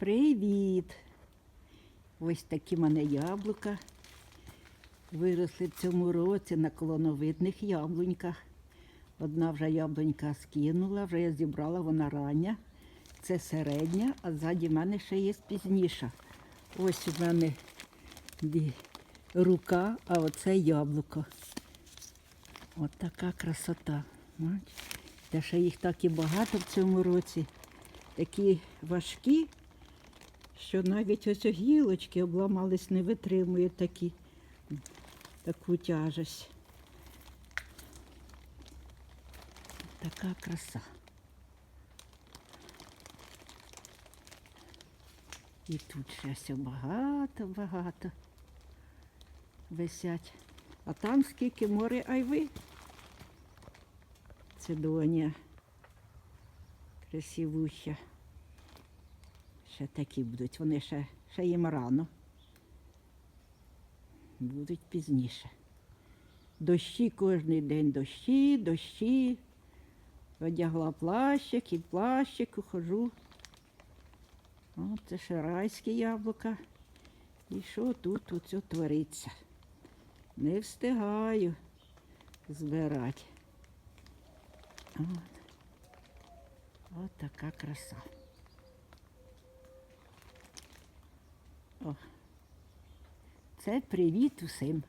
Привіт! Ось такі мене яблука. Виросли в цьому році на колоновидних яблуньках. Одна вже яблунька скинула, вже я зібрала, вона рання. Це середня, а ззаді в мене ще є пізніша. Ось у мене рука, а оце яблуко. От така красота. Та ще їх так і багато в цьому році. Такі важкі, що навіть ось гілочки обламались, не витримують такі, таку тяжесть. Така краса. І тут ще все багато-багато висять. А там скільки море айви. Це доня. Красивуща. Ще такі будуть. Вони ще, ще їм рано. Будуть пізніше. Дощі кожен день, дощі, дощі. Одягла плащик і плащику хожу. О, це ще райські яблука. І що тут оце твориться? Не встигаю збирати. От. От така краса. Це привіт усім.